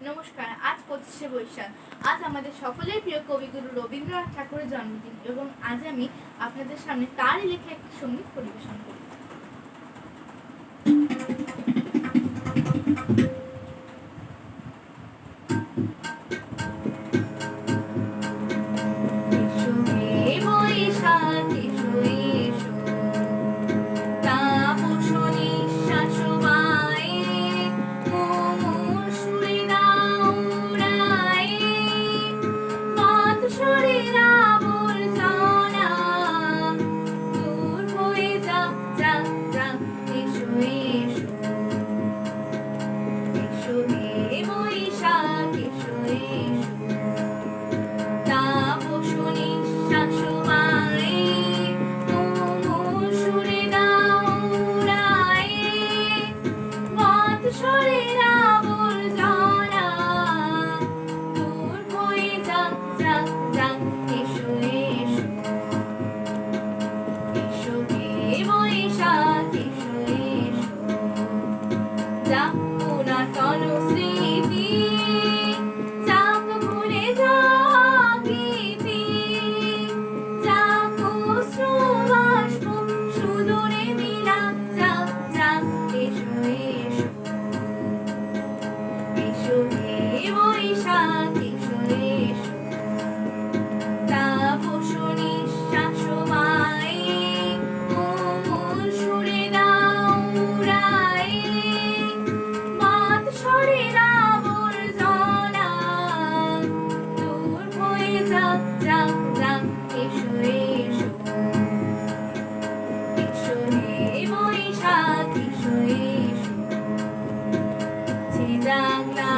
নমস্কার, আজ পঁচিশে বৈশাখ। আজ আমাদের সকলের প্রিয় কবিগুরু রবীন্দ্রনাথ ঠাকুরের জন্মদিন এবং আজ আমি আপনাদের সামনে তারই লেখা একটি সংগীত পরিবেশন করি সুরেরা lang